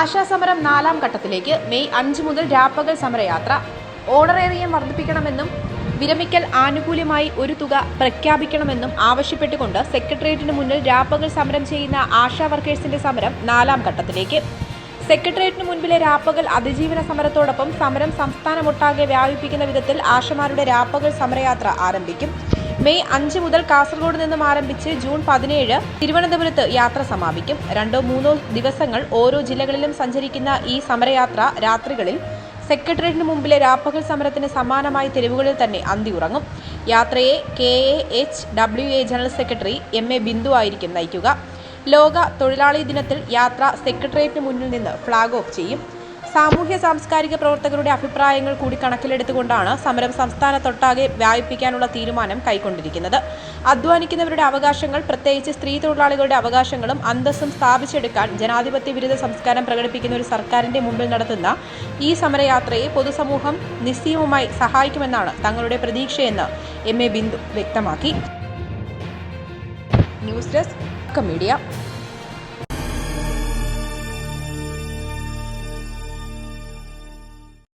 ആശാസമരം നാലാം ഘട്ടത്തിലേക്ക് മെയ് അഞ്ച് മുതൽ രാപ്പകൽ സമരയാത്ര. ഓണറേറിയം വർദ്ധിപ്പിക്കണമെന്നും വിരമിക്കൽ ആനുകൂല്യമായി ഒരു തുക പ്രഖ്യാപിക്കണമെന്നും ആവശ്യപ്പെട്ടുകൊണ്ട് സെക്രട്ടേറിയറ്റിന് മുന്നിൽ രാപ്പകൽ സമരം ചെയ്യുന്ന ആശാ വർക്കേഴ്സിന്റെ സമരം നാലാം ഘട്ടത്തിലേക്ക്. സെക്രട്ടേറിയറ്റിന് മുൻപിലെ രാപ്പകൽ അതിജീവന സമരത്തോടൊപ്പം സമരം സംസ്ഥാനമൊട്ടാകെ വ്യാപിപ്പിക്കുന്ന വിധത്തിൽ ആശമാരുടെ രാപ്പകൽ സമരയാത്ര ആരംഭിക്കും. മെയ് അഞ്ച് മുതൽ കാസർഗോഡ് നിന്നും ആരംഭിച്ച് ജൂൺ പതിനേഴ് തിരുവനന്തപുരത്ത് യാത്ര സമാപിക്കും. രണ്ടോ മൂന്നോ ദിവസങ്ങൾ ഓരോ ജില്ലകളിലും സഞ്ചരിക്കുന്ന ഈ സമരയാത്ര രാത്രികളിൽ സെക്രട്ടേറിയറ്റിന് മുമ്പിലെ രാപ്പകൽ സമരത്തിന് സമാനമായ തെരുവുകളിൽ തന്നെ അന്തിയുറങ്ങും യാത്രയെ K A H W A general secretary M A Bindu ആയിരിക്കും നയിക്കുക. ലോക തൊഴിലാളി ദിനത്തിൽ യാത്ര സെക്രട്ടേറിയറ്റിന് മുന്നിൽ നിന്ന് ഫ്ളാഗ് ഓഫ് ചെയ്യും. സാമൂഹ്യ സാംസ്കാരിക പ്രവർത്തകരുടെ അഭിപ്രായങ്ങൾ കൂടി കണക്കിലെടുത്തുകൊണ്ടാണ് സമരം സംസ്ഥാനത്തൊട്ടാകെ വ്യാപിപ്പിക്കാനുള്ള തീരുമാനം കൈക്കൊണ്ടിരിക്കുന്നത്. അധ്വാനിക്കുന്നവരുടെ അവകാശങ്ങൾ പ്രത്യേകിച്ച് സ്ത്രീ തൊഴിലാളികളുടെ അവകാശങ്ങളും അന്തസ്സും സ്ഥാപിച്ചെടുക്കാൻ ജനാധിപത്യ വിരുദ്ധ സംസ്കാരം പ്രകടിപ്പിക്കുന്ന ഒരു സർക്കാരിന്റെ മുമ്പിൽ നടത്തുന്ന ഈ സമരയാത്രയെ പൊതുസമൂഹം നിസ്സീമമായി സഹായിക്കുമെന്നാണ് തങ്ങളുടെ പ്രതീക്ഷയെന്ന് എം എ ബിന്ദു വ്യക്തമാക്കി. News desk media